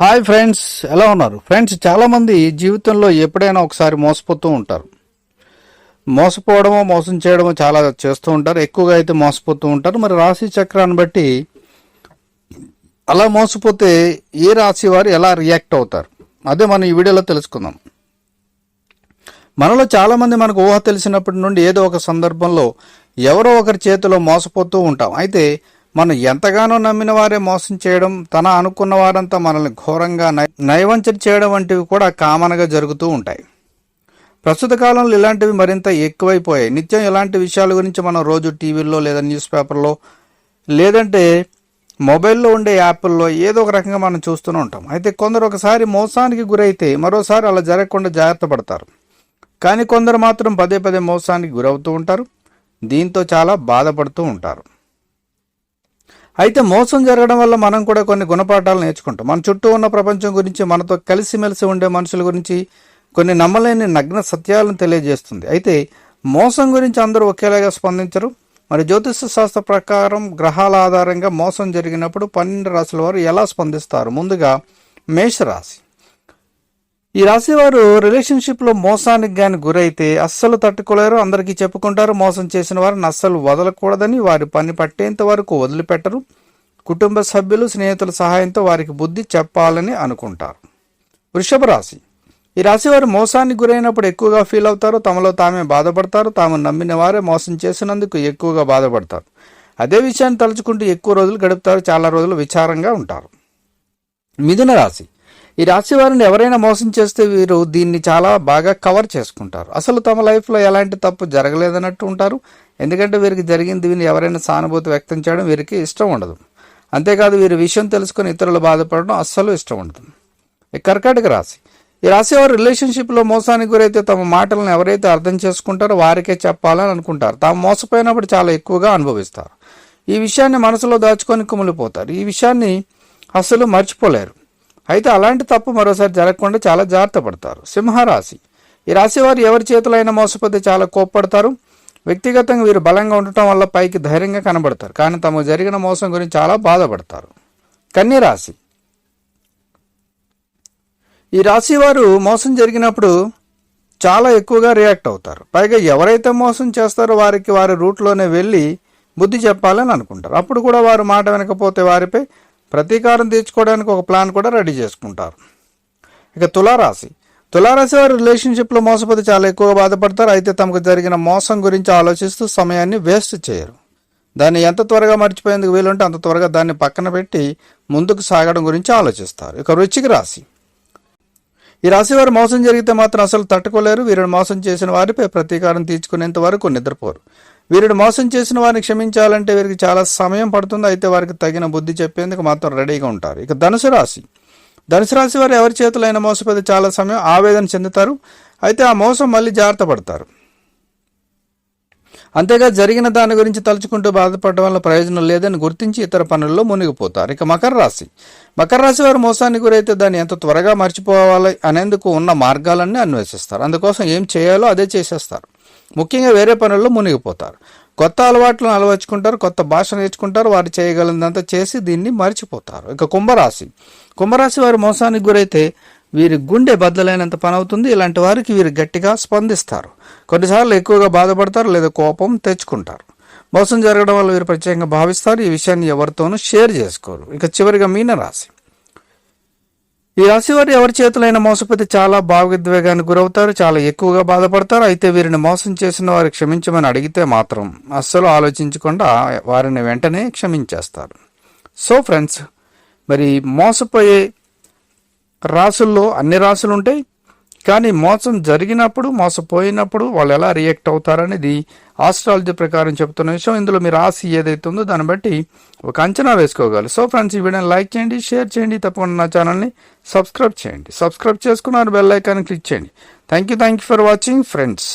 Hi friends ఎలా ఉన్నారు? Friends చాలామంది జీవితంలో ఎప్పుడైనా ఒకసారి మోసపోతూ ఉంటారు. మోసపోవడమో మోసం చేయడమో చాలా చేస్తూ ఉంటారు. ఎక్కువగా అయితే మోసపోతూ ఉంటారు. మరి రాశి చక్రాన్ని బట్టి అలా మోసపోతే ఏ రాశి వారు ఎలా రియాక్ట్ అవుతారు? అదే మనం ఈ వీడియోలో తెలుసుకుందాం. మనలో చాలామంది మనకు ఊహ తెలిసినప్పటి నుండి ఏదో ఒక సందర్భంలో ఎవరో ఒకరి చేతిలో మోసపోతూ ఉంటాం. అయితే మనం ఎంతగానో నమ్మిన వారే మోసం చేయడం తన అనుకున్న వారంతా మనల్ని ఘోరంగా నై- నయవంచన చేయడం వంటివి కూడా కామన్గా జరుగుతూ ఉంటాయి. ప్రస్తుత కాలంలో ఇలాంటివి మరింత ఎక్కువైపోయాయి. నిత్యం ఇలాంటి విషయాల గురించి మనం రోజు టీవీల్లో లేదా న్యూస్ పేపర్లో లేదంటే మొబైల్లో ఉండే యాప్ల్లో ఏదో ఒక రకంగా మనం చూస్తూనే ఉంటాం. అయితే కొందరు ఒకసారి మోసానికి గురైతే మరోసారి అలా జరగకుండా జాగ్రత్త పడతారు. కానీ కొందరు మాత్రం పదే పదే మోసానికి గురవుతూ ఉంటారు. దీంతో చాలా బాధపడుతూ ఉంటారు. అయితే మోసం జరగడం వల్ల మనం కూడా కొన్ని గుణపాఠాలు నేర్చుకుంటాం. మన చుట్టూ ఉన్న ప్రపంచం గురించి మనతో కలిసిమెలిసి ఉండే మనుషుల గురించి కొన్ని నమ్మలేని నగ్న సత్యాలను తెలియజేస్తుంది. అయితే మోసం గురించి అందరూ ఒకేలాగా స్పందించరు. మరి జ్యోతిష శాస్త్ర ప్రకారం గ్రహాల ఆధారంగా మోసం జరిగినప్పుడు పన్నెండు రాశుల వారు ఎలా స్పందిస్తారు? ముందుగా మేషరాశి. ఈ రాశి వారు రిలేషన్షిప్లో మోసానికి గాని గురైతే అస్సలు తట్టుకోలేరు అందరికీ చెప్పుకుంటారు మోసం చేసిన వారిని అస్సలు వదలకూడదని వారి పని పట్టేంత వరకు వదిలిపెట్టరు. కుటుంబ సభ్యులు స్నేహితుల సహాయంతో వారికి బుద్ధి చెప్పాలని అనుకుంటారు. వృషభ రాశి. ఈ రాశి వారు మోసానికి గురైనప్పుడు ఎక్కువగా ఫీల్ అవుతారు తమలో తామే బాధపడతారు తాము నమ్మిన వారే మోసం చేసినందుకు ఎక్కువగా బాధపడతారు. అదే విషయాన్ని తలుచుకుంటూ ఎక్కువ రోజులు గడుపుతారు చాలా రోజులు విచారంగా ఉంటారు. మిథున రాశి. ఈ రాశి వారిని ఎవరైనా మోసం చేస్తే వీరు దీన్ని చాలా బాగా కవర్ చేసుకుంటారు. అసలు తమ లైఫ్లో ఎలాంటి తప్పు జరగలేదన్నట్టు ఉంటారు. ఎందుకంటే వీరికి జరిగింది విని ఎవరైనా సానుభూతి వ్యక్తం చేయడం వీరికి ఇష్టం ఉండదు. అంతేకాదు వీరి విషయం తెలుసుకొని ఇతరులు బాధపడడం అస్సలు ఇష్టం ఉండదు. ఈ కర్కాటక రాశి. ఈ రాశి వారు రిలేషన్షిప్లో మోసానికి గురైతే తమ మాటలను ఎవరైతే అర్థం చేసుకుంటారో వారికే చెప్పాలని అనుకుంటారు. తాము మోసపోయినప్పుడు చాలా ఎక్కువగా అనుభవిస్తారు. ఈ విషయాన్ని మనసులో దాచుకొని కుమిలిపోతారు. ఈ విషయాన్ని అస్సలు మర్చిపోలేరు. అయితే అలాంటి తప్పు మరోసారి జరగకుండా చాలా జాగ్రత్త పడతారు. సింహరాశి. ఈ రాశి వారు ఎవరి చేతిలో అయినా మోసపోతే చాలా కోప్పడతారు. వ్యక్తిగతంగా వీరు బలంగా ఉండటం వల్ల పైకి ధైర్యంగా కనబడతారు. కానీ తమకు జరిగిన మోసం గురించి చాలా బాధపడతారు. కన్యరాశి. ఈ రాశి వారు మోసం జరిగినప్పుడు చాలా ఎక్కువగా రియాక్ట్ అవుతారు. పైగా ఎవరైతే మోసం చేస్తారో వారికి వారి రూట్లోనే వెళ్ళి బుద్ధి చెప్పాలని అనుకుంటారు. అప్పుడు కూడా వారు మాట వినకపోతే వారిపై ప్రతీకారం తీర్చుకోవడానికి ఒక ప్లాన్ కూడా రెడీ చేసుకుంటారు. ఇక తులారాశి. తులారాశి వారు రిలేషన్షిప్లో మోసపోతే చాలా ఎక్కువగా బాధపడతారు. అయితే తమకు జరిగిన మోసం గురించి ఆలోచిస్తూ సమయాన్ని వేస్ట్ చేయరు. దాన్ని ఎంత త్వరగా మర్చిపోయేందుకు వీలుంటే అంత త్వరగా దాన్ని పక్కన పెట్టి ముందుకు సాగడం గురించి ఆలోచిస్తారు. ఇక వృచ్చిక రాశి. ఈ రాశి వారు మోసం జరిగితే మాత్రం అసలు తట్టుకోలేరు. వీరిని మోసం చేసిన వారిపై ప్రతీకారం తీర్చుకునేంత వరకు నిద్రపోరు. వీరిని మోసం చేసిన వారిని క్షమించాలంటే వీరికి చాలా సమయం పడుతుంది. అయితే వారికి తగిన బుద్ధి చెప్పేందుకు మాత్రం రెడీగా ఉంటారు. ఇక ధనుసు రాశి. ధనుసు రాశి వారు ఎవరి చేతులైన మోసపోతే చాలా సమయం ఆవేదన చెందుతారు. అయితే ఆ మోసం మళ్ళీ జాగ్రత్త పడతారు. అంతేగా జరిగిన దాని గురించి తలుచుకుంటూ బాధపడడం వల్ల ప్రయోజనం లేదని గుర్తించి ఇతర పనుల్లో మునిగిపోతారు. ఇక మకర రాశి. మకర రాశి వారు మోసానికి గురైతే దాన్ని ఎంత త్వరగా మర్చిపోవాలి అనేందుకు ఉన్న మార్గాలన్నీ అన్వేషిస్తారు. అందుకోసం ఏం చేయాలో అదే చేసేస్తారు. ముఖ్యంగా వేరే పనుల్లో మునిగిపోతారు. కొత్త అలవాట్లను అలవర్చుకుంటారు కొత్త భాష నేర్చుకుంటారు వారు చేయగలిగినంత చేసి దీన్ని మర్చిపోతారు. ఇక కుంభరాశి. కుంభరాశి వారి మోసానికి గురైతే వీరి గుండె బద్దలైనంత పని అవుతుంది ఇలాంటి వారికి వీరు గట్టిగా స్పందిస్తారు. కొన్నిసార్లు ఎక్కువగా బాధపడతారు లేదా కోపం తెచ్చుకుంటారు. మోసం జరగడం వల్ల వీరు ప్రత్యేకంగా భావిస్తారు. ఈ విషయాన్ని ఎవరితోనూ షేర్ చేసుకోరు. ఇక చివరిగా మీనరాశి. ఈ రాశి వారు ఎవరి చేతులైన మోసపోతే చాలా భావోద్వేగానికి గురవుతారు చాలా ఎక్కువగా బాధపడతారు. అయితే వీరిని మోసం చేసిన వారు క్షమించమని అడిగితే మాత్రం అస్సలు ఆలోచించకుండా వారిని వెంటనే క్షమించేస్తారు. సో ఫ్రెండ్స్ మరి మోసపోయే రాసుల్లో అన్ని రాసులు ఉంటాయి కానీ మోసం జరిగినప్పుడు మోసపోయినప్పుడు వాళ్ళు ఎలా రియాక్ట్ అవుతారనేది ఆస్ట్రాలజీ ప్రకారం చెప్తున్న విషయం. ఇందులో మీ రాశి ఏదైతే ఉందో దాన్ని బట్టి ఒక అంచనా వేసుకోగలరు. సో ఫ్రెండ్స్ ఈ వీడియోని లైక్ చేయండి షేర్ చేయండి తప్పకుండా నా ఛానల్ని సబ్స్క్రైబ్ చేయండి. సబ్స్క్రైబ్ చేసుకున్నారు బెల్ ఐకాన్ క్లిక్ చేయండి. Thank you thank you for watching friends.